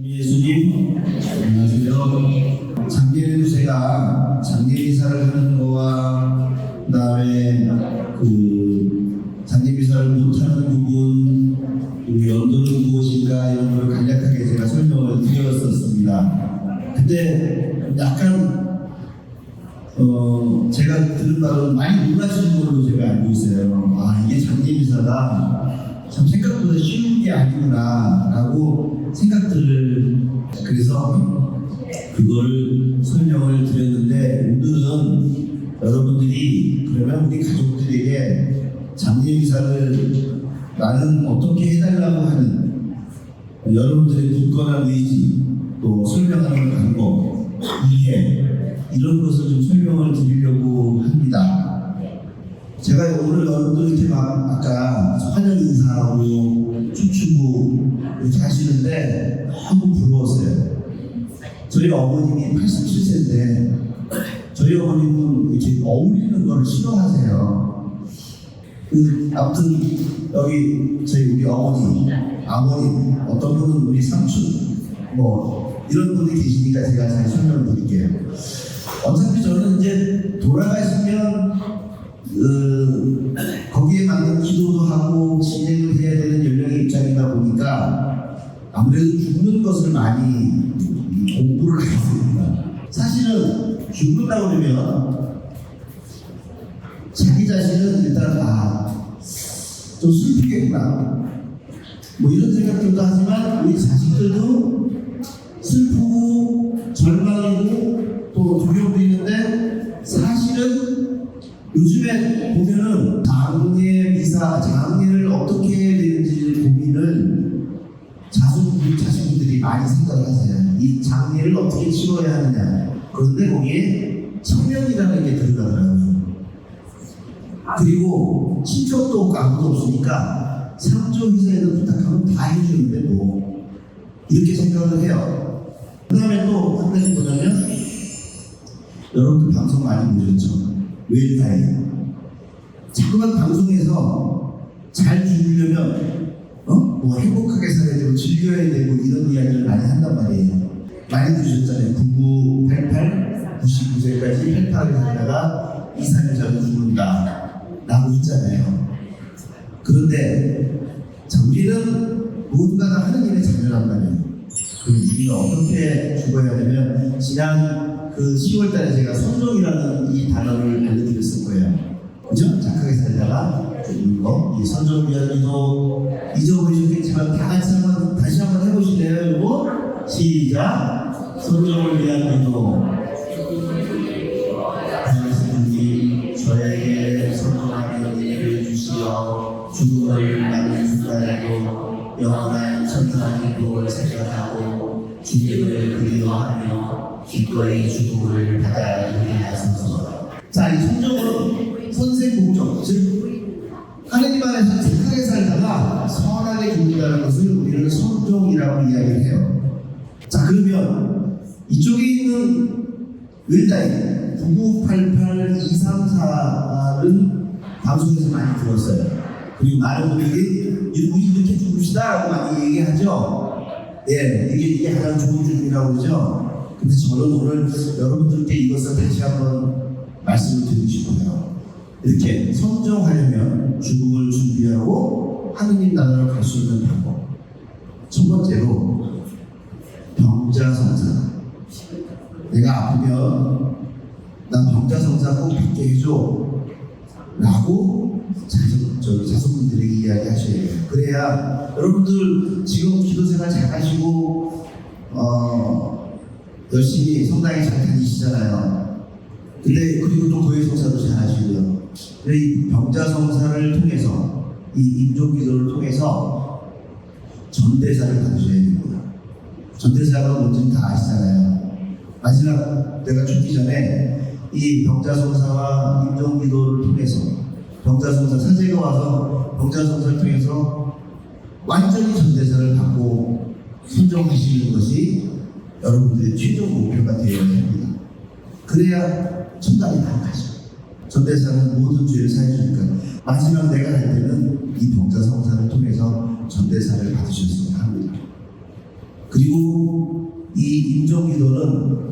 예수님 안녕하세요. 장례를 제가 장례 미사를 하는 거와 그다음에 그 장례 미사를 못하는 부분 그리고 연도는 무엇인가 이런 걸 간략하게 제가 설명을 드렸었습니다. 근데 약간 어 제가 들은 바로 많이 놀라시는 걸로 제가 알고 있어요. 아 이게 장례 미사가 참 생각보다 쉬운 게 아니구나라고 생각들을 그래서 그걸 설명을 드렸는데 오늘은 여러분들이 그러면 우리 가족들에게 장례미사를 나는 어떻게 해달라고 하는 여러분들의 굳건한 의지 또 설명하는 방법 이해 이런 것을 좀 설명을 드리려고 합니다. 제가 오늘 여러분들 이렇게 막 아까 환영 인사하고 춤추고 하시는데 너무 부러웠어요. 저희 어머님이 87세인데 저희 어머님은 이렇게 어울리는 걸 싫어하세요. 그 아무튼 여기 저희 우리 어머니, 아버님, 어떤 분은 우리 삼촌, 뭐 이런 분이 계시니까 제가 잘 설명을 드릴게요. 어차피 저는 이제 돌아가시면 그 거기에 맞는 기도도 하고 진행을 해야 되는 보니까 아무래도 죽는 것을 많이 공부를 했습니다. 사실은 죽는다고 그러면 자기 자신은 일단 아좀 슬프겠구나 뭐 이런 생각들도 하지만 우리 자식들도 슬프고 절망이고 이 장례를 어떻게 치러야 하느냐. 그런데 거기에 청년이라는 게 들어가더라고요. 그리고 친척도 없고 아무도 없으니까 상조 회사에도 부탁하면 다 해주는데 뭐 이렇게 생각을 해요. 그 다음에 또 한 가지 뭐냐면 여러분들 방송 많이 보셨죠? 웰타임. 자꾸만 방송에서 잘 죽으려면 어? 뭐 행복하게 살아야 되고 즐겨야 되고 이런 이야기를 많이 한단 말이에요. 많이 들으셨잖아요. 9988, 99세까지 88을 살다가 2, 3일 전에 죽는다. 라고 했잖아요. 그런데 자, 우리는 모두가 다 하느님의 자녀란 말이에요. 그 우리가 어떻게 죽어야 되면 지난 그 10월 달에 제가 선종이라는 이 단어를 알려드렸을 거예요. 그죠? 착하게 살다가 죽는 거. 이 선종 이야기도 잊어버리셨겠지만 다 같이 한번 다시 한번 해보실래요? 이거 시작. 선종을 위한 기도. 하나님 저에게 선종하는 은혜를 주시어 죽음을 막는 순간에도 영원한 천사의 복을 생각하고 주님을 그리워하며 기꺼이 죽음을 받아들이게 하소서. 자, 이 성적은 선생 목적, 즉 하나님 안에서 착하게 살다가 선하게 죽는다는 것을 우리는 성종이라고 이야기를 해요. 자, 그러면 이쪽에 있는 을다이 9988234는 방송에서 많이 들었어요. 그리고 많은 분들이 우리 이렇게 죽읍시다 라고 많이 얘기하죠. 예, 이게 이게 가장 좋은 죽음이라고 그러죠. 근데 저는 오늘 여러분들께 이것을 다시 한번 말씀을 드리고 싶어요. 이렇게 선정하려면 죽음을 준비하고 하느님 나라로 갈 수 있는 방법. 첫 번째로 병자성사. 내가 아프면 난 병자성사 꼭 받게 해줘. 라고 자손분들에게 이야기하셔야 돼요. 그래야 여러분들 지금 기도 생활 잘 하시고, 어, 열심히 성당에 잘 다니시잖아요. 근데 그리고 또 교회 성사도 잘 하시고요. 근데 이 병자성사를 통해서, 이 임종기도를 통해서 전대사를 받으셔야 됩니다. 전대사가 뭔지 다 아시잖아요. 마지막 내가 죽기 전에 이 병자성사와 임종기도를 통해서 병자성사 사제가 와서 병자성사를 통해서 완전히 전대사를 받고 순종하시는 것이 여러분들의 최종 목표가 되어야 합니다. 그래야 천당에 나가죠. 전대사는 모든 죄를 사해주니까 마지막 내가 갈 때는 이 병자성사를 통해서 전대사를 받으셨으면 합니다. 그리고 이 임종기도는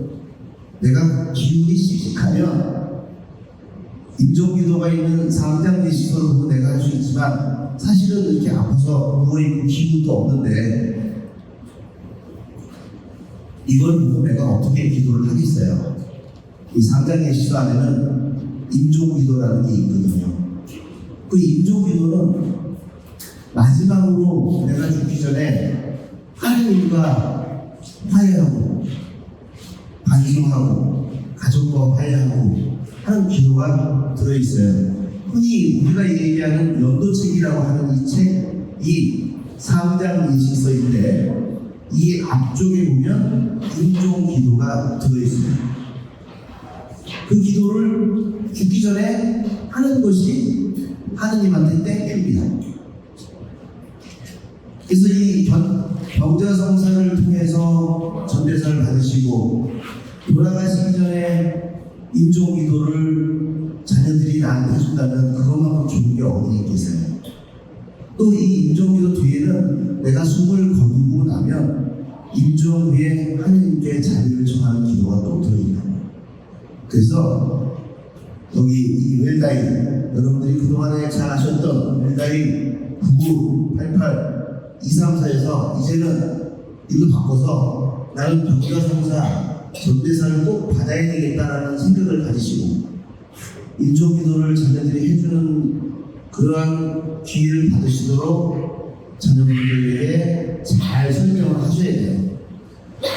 내가 기운이 씩씩하면 임종기도가 있는 상장제 시설을 보고 내가 할 수 있지만 사실은 이렇게 아파서 누워있고 기운도 없는데 이걸 보고 내가 어떻게 기도를 하겠어요? 이 상장제 시설 안에는 임종기도라는 게 있거든요. 그 임종기도는 마지막으로 내가 죽기 전에 하나님과 화해하고 반성하고 가족과 화해하고 하는 기도가 들어있어요. 흔히 우리가 얘기하는 연도책이라고 하는 이 책, 이 상장 예식서인데 이 앞쪽에 보면 임종 기도가 들어있습니다. 그 기도를 죽기 전에 하는 것이 하느님한테 땡깁니다. 그래서 이 병- 병자성사를 통해서 전대사를 받으시고 돌아가시기 전에 임종기도를 자녀들이 나한테 해준다면 그것만큼 좋은 게 어디 있겠어요? 또이 임종기도 뒤에는 내가 숨을 거두고 나면 임종 후에 하느님께 자리를 청하는 기도가 또 들어있다. 그래서 여기 이 웰다인 여러분들이 그동안에 잘 아셨던 웰다인 9988 234에서 이제는 이거 바꿔서 나는 병자성사 전대사를 꼭 받아야 되겠다라는 생각을 가지시고 인종기도를 자녀들이 해주는 그러한 기회를 받으시도록 자녀분들에게 잘 설명을 하셔야 돼요.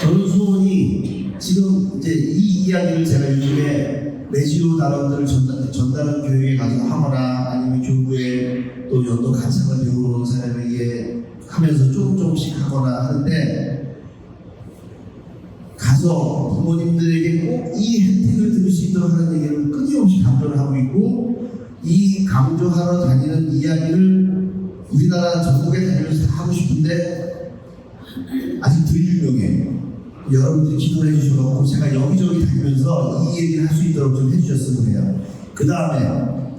저는 소원이 지금 이제 이 이야기를 제가 요즘에 레지오 단원들을 전달, 전달하는 교육에 가서 하거나 아니면 교구에 또 연도 가창을 배우러 온 사람에게 하면서 조금 조금씩 하거나 하는데 가서 부모님들에게 꼭 이 혜택을 들을 수 있도록 하는 얘기를 끊임없이 강조를 하고 있고 이 강조하러 다니는 이야기를 우리나라 전국에 다니면서 다 하고 싶은데 아직 덜 유명해. 여러분들이 기도를 해주셔서 제가 여기저기 다니면서 이 얘기를 할 수 있도록 좀 해주셨으면 해요. 그 다음에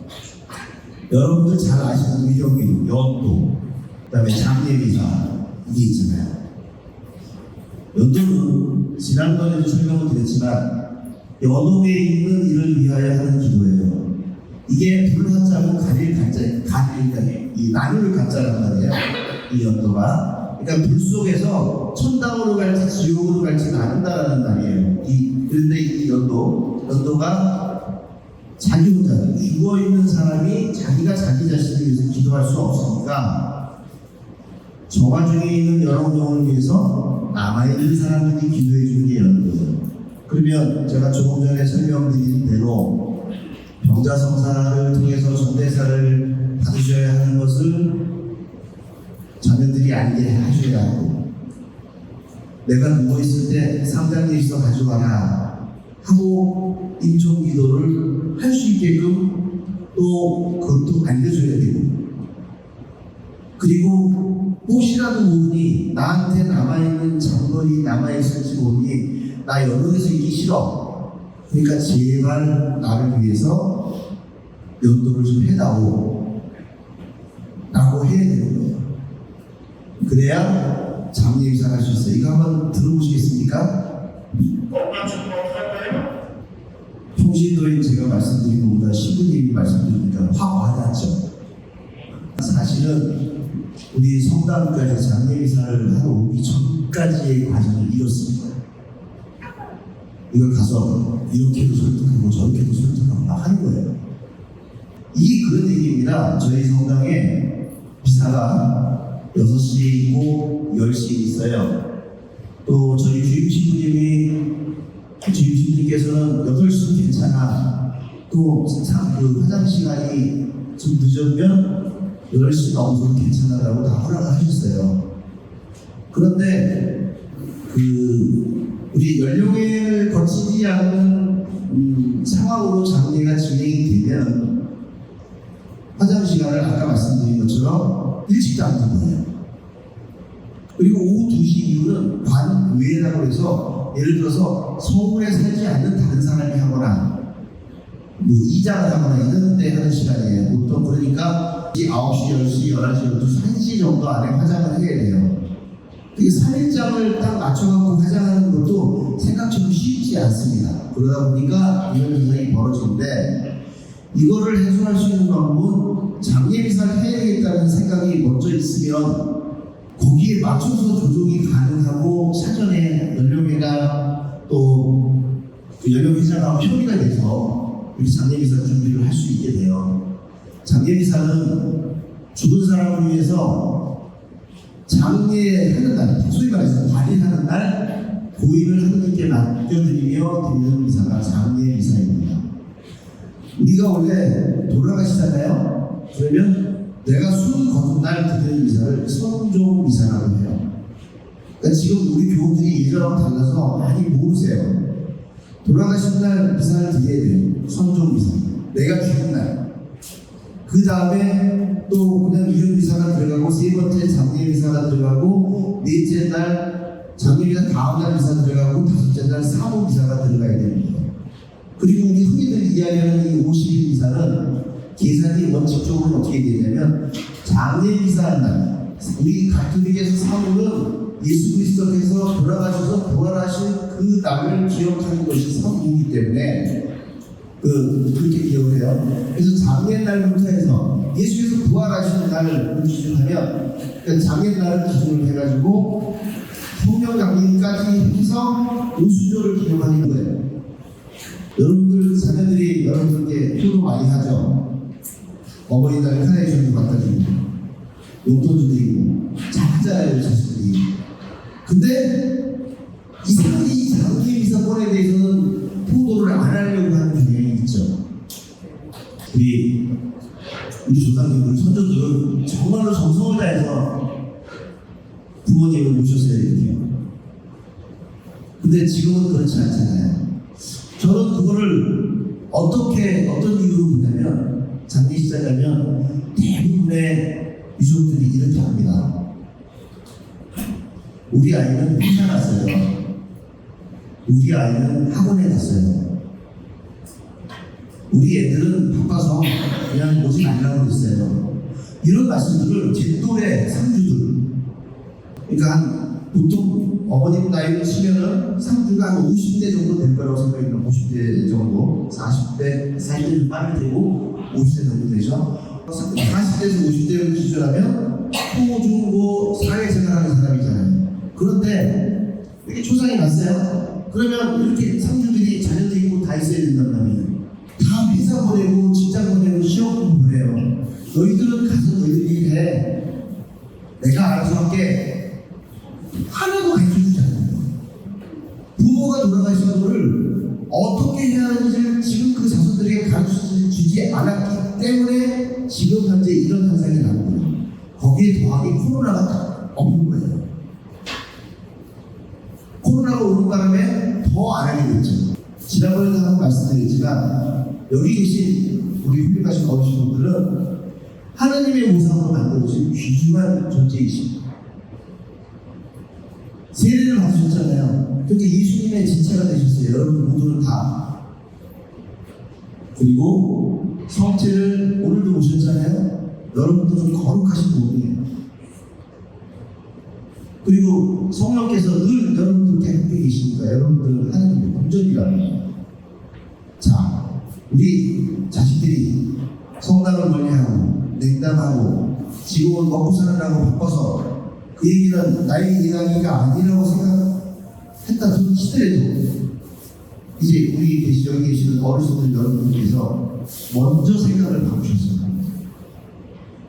여러분들 잘 아시는 의경기도, 연도, 그 다음에 장례 기사 이게 있잖아요. 연도는 지난번에도 설명을 드렸지만 연옥에 있는 일을 위하여 하는 기도예요. 이게 불화자고 가릴 가짜, 가릴 이 나눌 가짜란 말이에요. 이 연도가. 그러니까 불 속에서 천당으로 갈지 지옥으로 갈지는 않는다라는 말이에요. 이 그런데 이 연도 연도가 자기 혼자 죽어 있는 사람이 자기가 자기 자신을 위해서 기도할 수 없으니까 정화 중에 있는 여러 영혼을 위해서 남아있는 사람들이 기도해 주는 게 연도예요. 그러면 제가 조금 전에 설명드린 대로 병자성사를 통해서 전대사를 받으셔야 하는 것을 자녀들이 알게 하셔야 하고 내가 누워있을 때 상장에 있어 가져가라 하고 임종기도를 할 수 있게끔 또 그것도 알려줘야 되고 그리고 혹시라도 모르니 나한테 남아있는 장거리 남아있을지 모르니 나 연옥에서 있기 싫어 그러니까 제발 나를 위해서 연도를 좀 해다오 라고 해야 되는 거예요 그래야 장례 의사를 할수 있어요 이거 한번 들어보시겠습니까? 평신도에 제가 말씀드린 것보다 신부님이 말씀드리니까 확 와닿죠. 사실은 우리 성당까지 장례 의사를 하러 오기 전까지의 과정을 이뤘습니다. 이걸 가서 이렇게도 설득하고 저렇게도 설득하고 막 하는 거예요. 이게 그런 얘기입니다. 저희 성당에 비사가 6시에 있고 10시에 있어요. 또 저희 주임 신부님이 주임 신부님께서는 8시도 괜찮아. 또 그 화장 시간이 좀 늦으면 8시 넘어도 괜찮아라고 다 허락을 하셨어요. 그런데 그 우리 연령을 거치지 않는 음, 상황으로 장례가 진행이 되면 화장 시간을 아까 말씀드린 것처럼 일찍도 안 된거예요. 그리고 오후 2시 이후는 관외라고 해서 예를 들어서 서울에 살지 않는 다른 사람이 하거나 뭐 이장을 하거나 이런 데 하는 시간이에요. 보통 그러니까 9시, 10시, 11시, 12시, 1시 정도 안에 화장을 해야 돼요. 3일째 분장을 딱 맞춰갖고 화장하는 것도 생각처럼 쉽지 않습니다. 그러다 보니까 이런 현상이 벌어지는데 이거를 해소할 수 있는 방법은 장례미사를 해야겠다는 생각이 먼저 있으면 거기에 맞춰서 조정이 가능하고 사전에 연령회가 또 그 연령회장하고 협의가 돼서 이렇게 장례미사 준비를 할 수 있게 돼요. 장례미사는 죽은 사람을 위해서 장례하는 날, 소위 말해서 발인하는 날 고인을 하느님께 맡겨드리며 드리는 미사가 장례 미사입니다. 우리가 원래 돌아가시잖아요. 그러면 내가 숨 거둔 날 드리는 미사를 선종 미사라고 해요. 그러니까 지금 우리 교우들이 예전하고 달라서 많이 모르세요. 돌아가신 날 미사를 드려야 돼요. 선종 미사. 내가 죽은 날. 그 다음에 또 그냥 이름 미사가 들어가고 세 번째 장례 미사가 들어가고 넷째 날 장례 미사 다음 날 미사 들어가고 다섯째 날 사모 미사가 들어가야 됩니다. 그리고 우리 흔히들 이야기하는 이 50일 미사는 계산이 원칙적으로 어떻게 되냐면 장례 미사한 날 우리 가톨릭에서 사모는 예수 그리스도께서 돌아가셔서 부활하신 그 날을 기억하는 것이 사모이기 때문에 그 그렇게 기억을 해요. 그래서 장례 날부터 해서 예수께서 부활하시는 날을 기준하면 그 장례 날을 기준으로 해가지고 성령 강림까지 해서 그 순조를 기억하는 거예요. 여러분들 자녀들이 여러분들께 효도 많이 하죠. 어버이날 카네이션도 갖다 주고 용돈도 드리고 잘하잖아요 자식들이. 근데 이상하게 이 장기 사건에 대해서는 포도를 안 하려고 하는 경향이 있죠. 우리 우리 조상님, 우리 선조들은 정말로 정성을 다해서 부모님을 모셨어야 돼요. 근데 지금은 그렇지 않잖아요. 저는 그거를 어떻게 어떤 이유로 보냐면 장기 시작하면 대부분의 유족들이 이렇게 합니다. 우리 아이는 회사 갔어요. 우리 아이는 학원에 갔어요. 우리 애들은 바빠서 그냥 오지 말라고 그랬어요. 이런 말씀들을 제 또래 상주들, 그러니까 한 보통 어머님 나이로 치면은 상주가 한 50대 정도 될 거라고 생각이 들어요. 50대 정도, 40대, 40대 좀 빠를 테고 50대 정도 되죠. 40대에서 50대를 기준하면 초중고 사회생활하는 사람이잖아요. 그런데 이렇게 초상이 났어요. 그러면 이렇게 상주들이 자녀들 있고 다 있어야 된단 말이에요. 다 회사 보내고 직장 보내고 시험 보내요. 너희들은 가서 너희들이 해. 내가 알아서 할게. 하나도 가르쳐주지 않아요. 부모가 돌아가신 거를 어떻게 해야 하는지를 지금 그 자손들에게 가르쳐주지 않았기 때문에 지금 현재 이런 현상이 나는 거예요. 거기에 더하기 코로나가 딱 없는 거예요. 코로나가 오는 바람에 더 안 하게 됐죠. 지난번에도 한번 말씀드렸지만 여기 계신 우리 훌륭하신 어르신 분들은 하나님의 모상으로 만들어진 귀중한 존재이십니다. 세례를 받으셨잖아요. 그러니까 예수님의 진체가 되셨어요. 여러분 모두는 다. 그리고 성체를 오늘도 오셨잖아요. 여러분들은 거룩하신 몸이에요. 그리고 성령께서 늘 여러분들께 함께 계시니까 여러분들 하나님의 본전이랍니다. 자, 우리 자식들이 성당을 멀리하고 냉담하고 지금은 먹고 사느라고 바빠서 그 얘기는 나의 이야기가 아니라고 생각했다 치더라도 이제 우리 계시 여기 계시는 어르신들 여러분들께서 먼저 생각을 바꾸셨어요.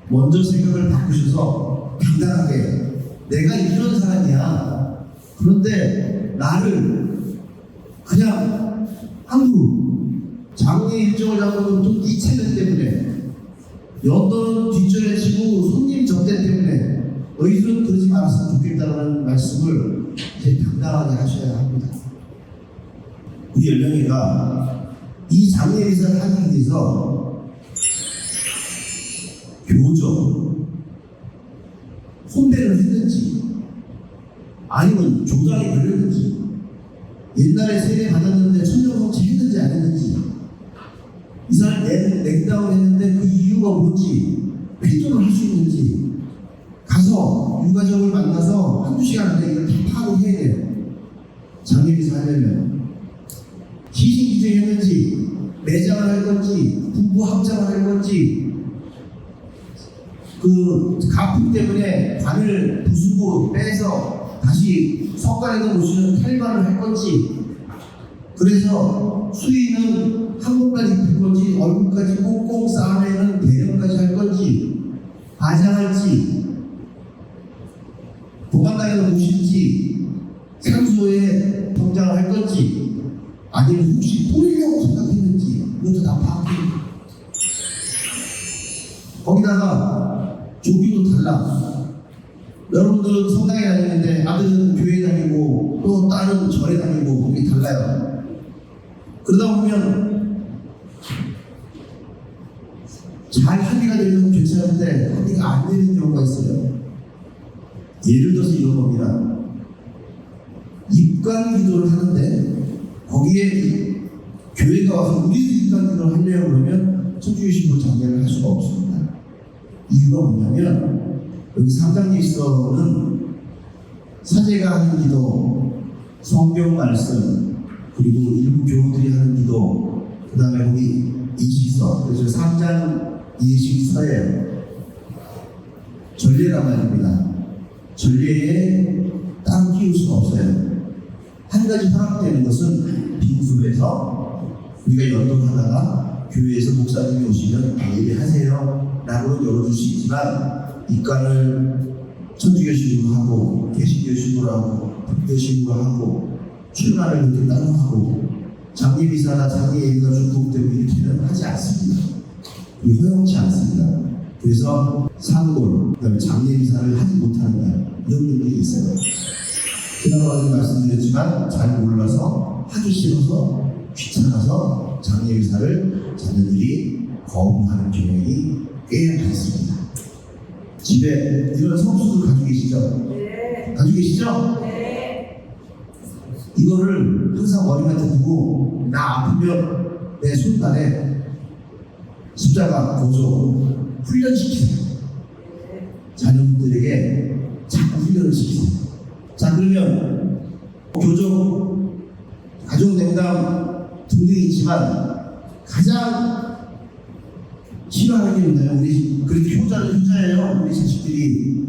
먼저 생각을 바꾸셔서 당당하게 내가 이런 사람이야. 그런데 나를 그냥 함부로 장례 일정을 잡는 또이 체면 때문에 어떤 뒷전에 치고 손님 접대 때문에 너희들은 그러지 말았으면 좋겠다는 말씀을 이제 당당하게 하셔야 합니다. 우리 연령이가 이 장례 의사를 하기 위해서 교정, 혼배를 했는지 아니면 조작이 걸렸는지 옛날에 세례 받았는데 천정성치 했는지 안 했는지 이사를 낸, 낸다고 했는데 그 이유가 뭔지 회도를 할 수 있는지. 가서 유가족을 만나서 한두 시간 안에 이걸 다 파악을 해야 돼요. 장립이 살려면. 시신 기증했는지 매장을 할 건지 부부 합장을 할 건지. 그 가품 때문에 관을 부수고 빼서 다시 석관에도 모시는 탈반을 할 건지. 그래서 수의는 한 번까지 입힐 건지 얼굴까지 꽁꽁 쌓아내는 대령까지 할 건지 과장할지 보관당에서 모실지 산소에 성장을 할 건지 아니면 혹시 뿌리려고 생각했는지 이것도 다 파악해. 거기다가 조기도 달라. 여러분들은 성당에 다니는데 아들은 교회 다니고 또 딸은 절에 다니고 그러다 보면 잘 합의가 되면 괜찮은데 합의가 안 되는 경우가 있어요 예를 들어서 이런 겁니다 입관 기도를 하는데 거기에 이 교회가 와서 우리도 입관 기도를 하려고 그러면 천주교 신부 장례를 할 수가 없습니다. 이유가 뭐냐면 여기 삼장리서는 사제가 하는 기도, 성경 말씀, 그리고 일부 교우들이 하는 기도, 그 다음에 거기 예식서, 그래서 삼장 예식서에 전례란 말입니다. 전례에 따로 끼울 수가 없어요. 한 가지 허락되는 것은 빈수에서 우리가 연동하다가 교회에서 목사님이 오시면 예배하세요 라고 열어줄 수 있지만 입관을 천주교식으로 하고 개신교식으로 하고 불교식으로 하고 출가를 그렇게 따로 하고 장례비사나 장례 예배가 중복되고 이렇게는 하지 않습니다. 그게 허용치 않습니다. 그래서 상골, 그다음에 장례비사를 하지 날 이런 분들이 있어요. 지난번에 말씀드렸지만 잘 몰라서 하기 싫어서 귀찮아서 장례의사를 자녀들이 거부하는 경향이 꽤 많습니다. 집에 이런 성수들 가지고 계시죠? 네. 가지고 계시죠? 네. 이거를 항상 머리맡에 두고 나 아프면 내 손발에 십자가 고조 훈련시키세요. 자녀분들에게 자꾸 훈련을 시키세요. 자 그러면 교정, 가정냉담 등등이 있지만 가장 싫어하는 게 있나요? 우리 그래도 효자는 효자예요. 우리 자식들이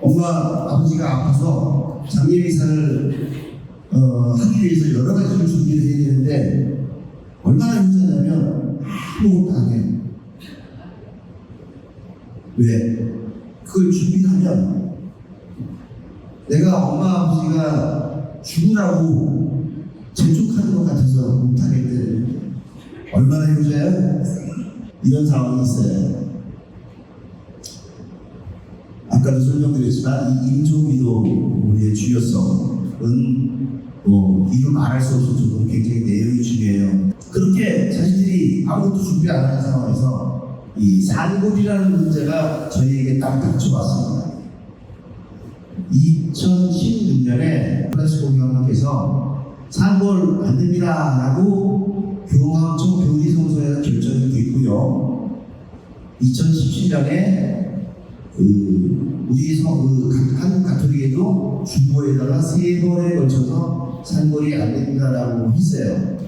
엄마 아버지가 아파서 장례비사를 어, 하기 위해서 여러 가지를 준비를 해야 되는데 얼마나 힘드냐면 아무것도 안 해. 왜? 그걸 준비하면 내가 엄마 아버지가 죽으라고 재촉하는 것 같아서 못하겠대. 얼마나 효자야? 이런 상황이 있어요. 아까도 설명드렸지만 이 임종기도의 주요성은 뭐 이루 말할 수 없을 정도로 굉장히 내용이 중요해요. 그렇게 자신들이 아무것도 준비 안 하는 상황에서 이 산골이라는 문제가 저희에게 딱 닥쳐왔습니다. 2016년에 프란시스 공영께서 산골 안 됩니다라고 교황청 교리성서에서 결정이 됐고요. 2017년에 그 우리 성, 그 가- 한국 가톨릭에도 주보에다가 세 번에 걸쳐서 산골이 안 됩니다라고 했어요.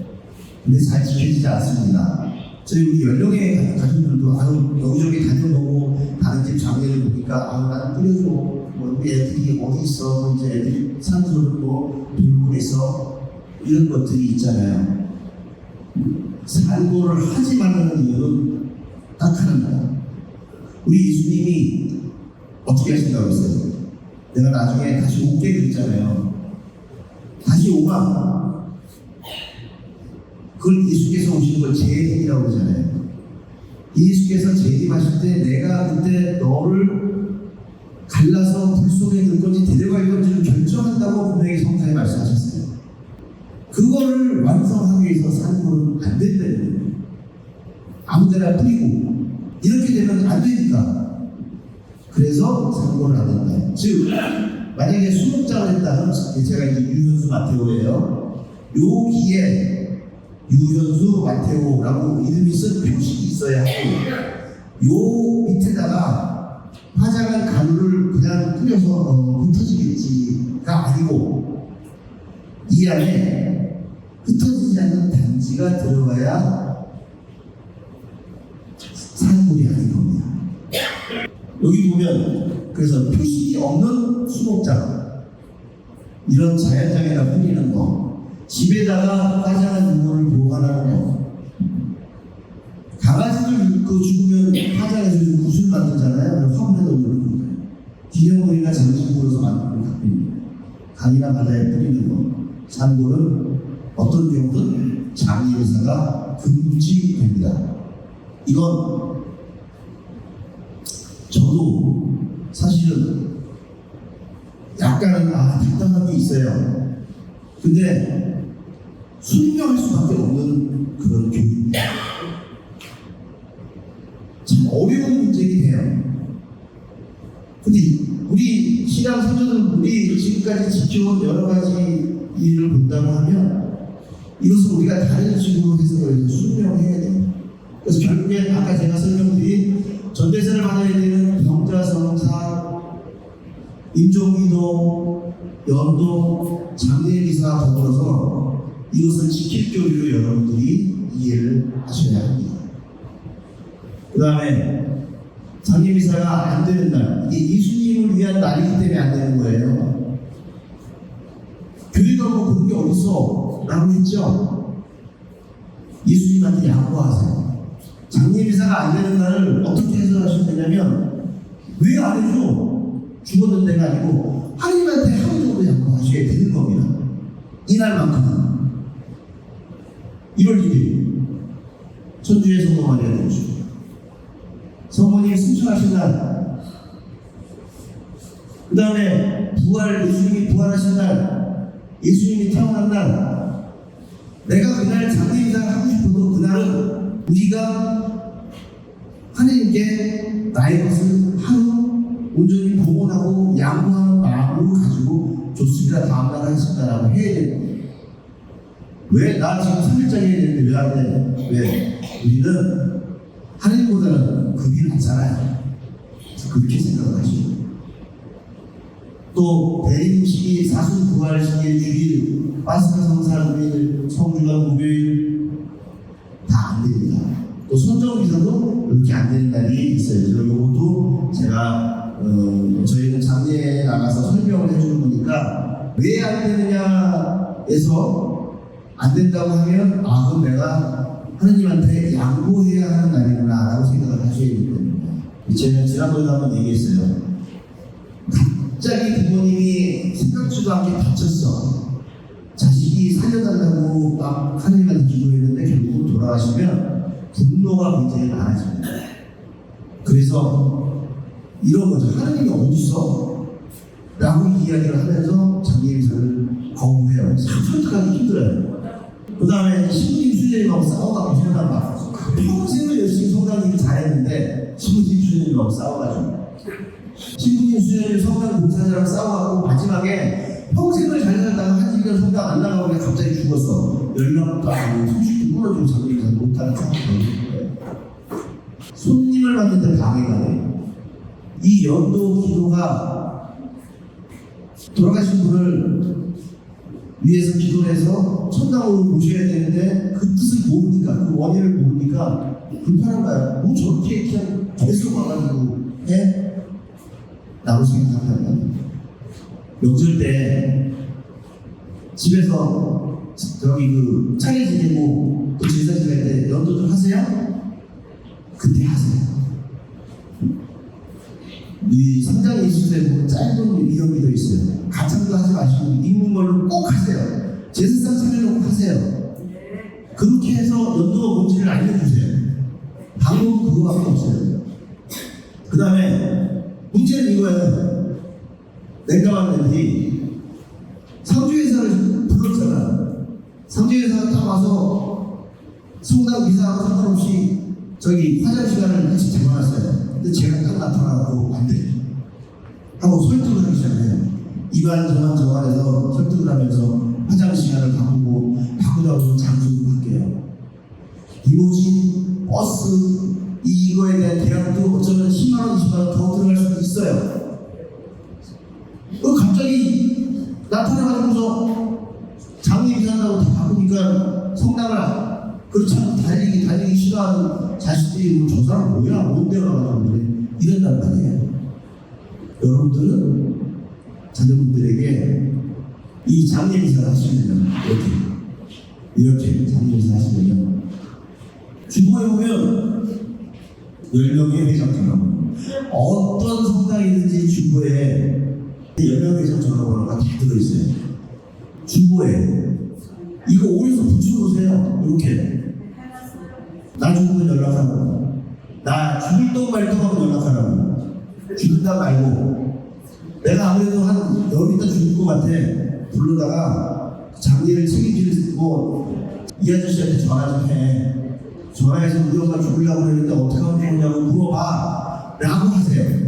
근데 잘 지켜지지 않습니다. 저희 우리 연령의 가- 가족들도 아유 여기저기 다녀보고 다른 집 장례를 보니까 아유 나는 뿌려줘 뭐 우리 애들이 어디 있어 이제 애들이 산소를 뭐 돌고 있어 이런 것들이 있잖아요. 산골을 하지 말라는 이유는 딱 하나입니다. 우리 예수님이 어떻게 하신다고 했어요? 내가 나중에 다시 오게 그랬잖아요. 다시 오마. 그걸 예수께서 오시는 걸 재림이라고 그러잖아요. 예수께서 재림하실 때 내가 그때 너를 갈라서 불 속에 넣을 건지 데려갈 건지를 결정한다고 분명히 성경에 말씀하셨어요. 그거를 완성하기 위해서 산골은 안 된다는 거예요. 아무 데나 뿌리고 이렇게 되면 안 되니까. 그래서 산골을 안 된다. 즉 만약에 수목장을 했다면 제가 이제 유현수 마테오예요. 여기에 유현수 마테오라고 이름이 쓴 표식이 있어야 하고 요 밑에다가 화장한 가루를 그냥 뿌려서 어, 흩어지겠지가 아니고 이 안에 흩어지지 않는 단지가 들어가야 보면 그래서 표식이 없는 수목장 이런 자연장에다 뿌리는 거 집에다가 화장한 유물을 보관하는 거 강아지들 그 죽으면 화장해서 요즘 구슬 만들잖아요. 화분에다 올리는 거예요. 기념물이나 장식물로서 만드는 작품입니다. 강이나 바다에 뿌리는 거. 참고는 어떤 경우는 장의사가 금지됩니다. 이건 저도 사실은 약간 아 답답한 게 있어요. 근데 순명할 수밖에 없는 그런 교육입니다. 참 어려운 문제이긴 해요. 근데 우리 신앙 선조들 우리 지금까지 지켜온 여러 가지 일을 본다고 하면 이것을 우리가 다른 식으로 해석을 해서 순명해야 돼요. 그래서 결국엔 아까 제가 설명드린 전대세를 받아야 되는 병자성사, 임종기도, 연도, 장례기사 더불어서 이것을 지킬 교리로 여러분들이 이해를 하셔야 합니다. 그 다음에 장례미사가 안 되는 날, 이게 예수님을 위한 날이기 때문에 안 되는 거예요. 교회가 뭐 그런 게 어딨어? 라고 했죠? 예수님한테 양보하세요. 장례미사가 안 되는 날을 어떻게 해석하시면 되냐면, 왜 안 해줘? 죽었는 데가 아니고, 하나님한테 하루 정도 양보하셔야 되는 겁니다. 이날만큼은. 1월 1일, 천주의 성모 마리아 되죠. 성모님 승천하신 날, 그 다음에 부활, 예수님이 부활하신 날, 예수님이 태어난 날, 내가 그날 장례 인사를 하고 싶어도 그날은 우리가 하나님께 나의 것을 하루 온전히 봉헌하고 양보하는 마음을 가지고 좋습니다. 다음날 하겠습니다라고 해야 되는 거예요. 왜? 나 지금 3일째 해야 되는데 왜 안 돼? 왜? 우리는 하나님보다는 급이 낮잖아요. 그래서 그렇게 생각을 하시고 또 대림식이 사순 부활식의 주일 파스카 성사 금일 성주가 목요일 있어요. 이것도 제가 어, 저희는 장례에 나가서 설명을 해주는 거니까 왜 안 되느냐에서 안 된다고 하면 아 그럼 내가 하느님한테 양보해야 하는 날이구나 라고 생각을 하셔야 되기 때문에 제가 지난번에도 한번 얘기했어요. 갑자기 부모님이 생각지도 않게 다쳤어. 자식이 살려달라고 막 하느님한테 기도했는데 결국은 돌아가시면 분노가 굉장히 많아집니다. 그래서 이런 거죠. 하느님이 어딨어? 라고 이야기를 하면서 장례의사를 거부해요. 참 설득하기 힘들어요. 그 다음에 신부님 수녀님하고 싸워가지고 성당 막 평생을 열심히 성당 일을 잘했는데 신부님 수녀님하고 싸워가지고 신부님 수녀님 성당 봉사자랑 싸워가지고 마지막에 평생을 잘 살다가 한 1년 성당 안 나가고 그냥 갑자기 죽었어. 연락도 안 하고 소식도 끊어주고 장례의사 못하는 상황이 되는 거예요. 손님을 받는데 방해가 돼요. 이 연도 기도가 돌아가신 분을 위해서 기도를 해서 천당으로 모셔야 되는데 그 뜻을 모르니까 그 원인을 모르니까 불편한 거야. 뭐 저렇게 그냥 계속 와가지고 해? 라고 생각하면 명절 때 집에서 저기 그 창에 지내고 또 제사 지낼 때 연도 좀 하세요? 그때 하세요. 이 성장 예술에 보면 짧은 위험이 있어요. 가창도 하지 마시고 있는 걸로 꼭 하세요. 제사상 차려놓고 하세요. 그렇게 해서 연도가 뭔지를 알려주세요. 방법은 그거밖에 없어요. 그 다음에 문제는 이거예요. 냉담한 애들이 상주회사를 불렀잖아. 상주회사가 딱 와서 성당 미사하고 상관없이 저기 화장 시간을 일찍 잡아놨어요. 근데 제가 딱 나타나고 안 돼. 하고 설득을 하기 시작해요. 이반 저반 저반해서 설득을 하면서 화장 시간을 바꾸고 바꾸자고 장소도 바뀌어요. 리모진, 버스 이거에 대한 계약도 어쩌면 10만 원, 20만 원 더 들어갈 수도 있어요. 그 갑자기 나타나가지고서 장례 비산다고 다 바꾸니까 성당을 그렇지 않고 달리기 달리기 싫어하는 자식들이 뭐 저 사람 뭐야 뭔데 가가지고 그래 이런단 말이에요. 여러분들은 자녀분들에게 이 장례 미사를 하시면 이렇게 이렇게 장례 미사 하시면 주보에 보면 열 명의 회장 전화번호 어떤 성당이든지 주보에 열 명의 회장 전화번호가 다 들어있어요. 주보에 이거 어디서 붙여놓으세요. 이렇게 나 죽으면 연락하라고. 나 죽을 똥 말똥 하고 연락하라고. 죽는다 말고. 내가 아무래도 한 열흘 있다 죽을 것 같아. 부르다가 장례를 책임지고 이 아저씨한테 전화 좀 해. 전화해서 우리 엄마 죽으려고 그러는데 어떻게 하면 되냐고 물어봐. 라고 하세요.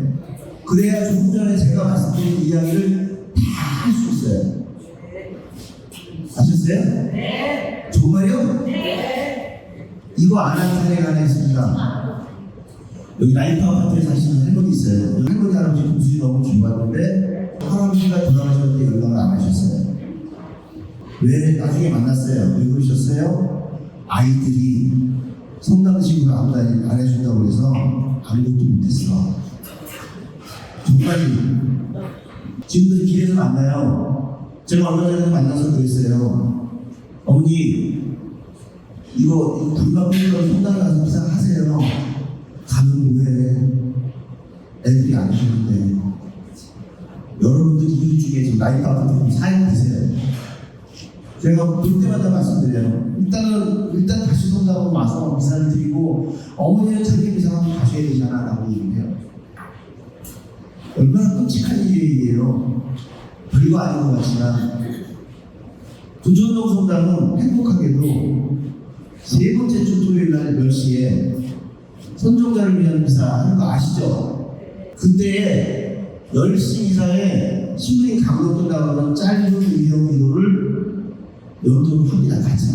그래야 조금 전에 제가 말씀드린 이야기를 다 할 수 있어요. 아셨어요? 네. 정말요? 이거 안 한 사례가 하나 있습니다. 여기 라이프 아파트에 사시는 할머니 있어요. 여기 할머니 할아버지 공수이 너무 좋았는데 할아버지가 돌아가셨는데 연락을 안 하셨어요. 왜 나중에 만났어요? 왜 그러셨어요? 아이들이 성당식으로 아무도 안 해준다고 해서 아무것도 못했어. 정말 지금도 길에서 만나요. 제가 얼마 전에 만나서 그랬어요. 어머니 이거 불만 빼고 성당에 가서 기사 하세요. 가면 뭐해? 애들이 안 주는데. 여러분들 이웃 중에 지금 나이 사연 되세요. 제가 볼 때마다 말씀드려요. 일단은 일단 다시 성당으로 와서 미사를 드리고 어머니는 자기 미사하고 가셔야 되잖아 라고 얘기해요. 얼마나 끔찍한 일이에요. 별거 아닌 것 같지만 도전동 성당은 행복하게도 세 번째 주 토요일 날 10시에 선종자를 위한 미사 하는 거 아시죠? 그때 10시 이상에 신부님 강로 끝나가면 짧은 위험 기도를 연도를 합니다. 같이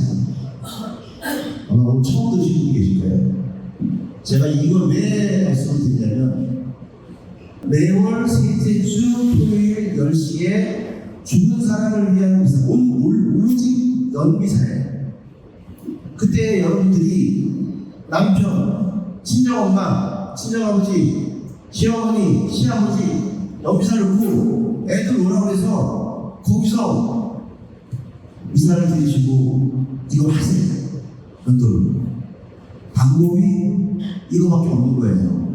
아마 오늘 처음 들으신 분이 계실 거예요. 제가 이걸 왜 말씀을 드리냐면 매월 셋째 주 토요일 10시에 죽은 사람을 위한 미사, 온, 올, 오직 연미사예요. 그때 여러분들이 남편, 친정엄마, 친정아버지, 시어머니, 시아버지 연미사를 놓고 애들 오라고 해서 거기서 미사를 드리시고 이걸 하세요. 연도를. 방법이 이거밖에 없는 거예요.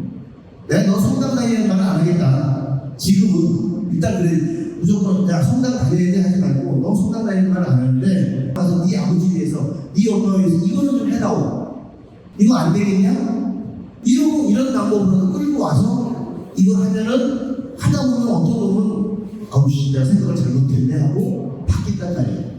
내가 너 성당 다니는 말은 안 하겠다. 지금은 일단 그래 무조건 야 성당 다녀야 돼 하지 말고 너 성당 다니는 말은 안 하는데 가서 네 아버지 위해서 네 엄마 위해서 이거는 좀 해다오. 이거 안 되겠냐? 이런 이런 방법으로 끌고 와서 이거 하면은 하다 보면 어떤 놈은 아우 씨 내가 생각을 잘못했네 하고 바뀌단 말이에요.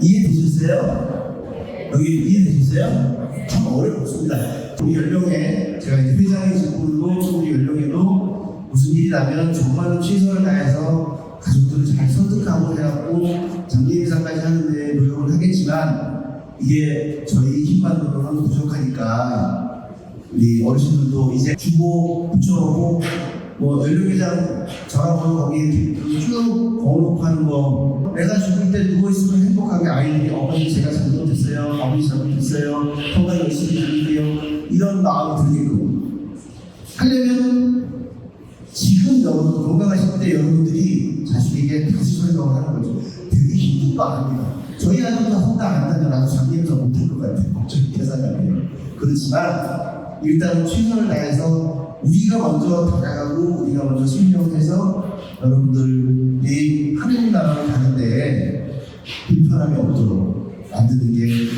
이해되셨어요? 여기 이해되셨어요? 참 어렵습니다. 우리 연령에 제가 이제 회장의 직분도 우리 연령에도 무슨 일이 나면 정말로 최선을 다해서 가족들을 잘 설득하고 해갖고 장례의사까지 하는데 노력을 하겠지만 이게 저희 힘만으로는 부족하니까 우리 어르신들도 이제 주보 붙여놓고 뭐 연령회장 전화번호 거기 쭉 걸어놓고 하는 거. 내가 죽을 때 누워있으면 행복하게 아이들이 어머니 제가 잘못했어요 어머니 잘못했어요 건강 열심히 드릴게요. 이런 마음이 들게끔. 하려면 때 여러분들이 자식에게 다시 설명을 하는 거죠. 되게 힘든 거 아닙니다. 저희 아들도 성당 안 다녀 나도 장례에서 못할 것 같아요. 걱정이 계산하면. 그렇지만 일단 최선을 다해서 우리가 먼저 다가가고 우리가 먼저 신명해서 여러분들이 하느님 나라를 가는데 불편함이 없도록 만드는 게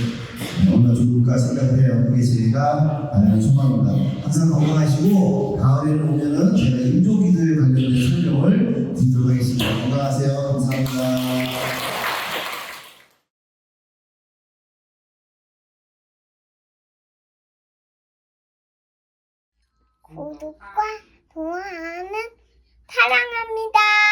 얼마나 좋 을까 생각을 해요. 그게 제가 바라는 소망입니다. 항상 건강하시고 다음에는 오면은 제가 인조기도에 관련된 설명을 드리도록 하겠습니다. 건강하세요. 감사합니다. 구독과 좋아요는 사랑합니다.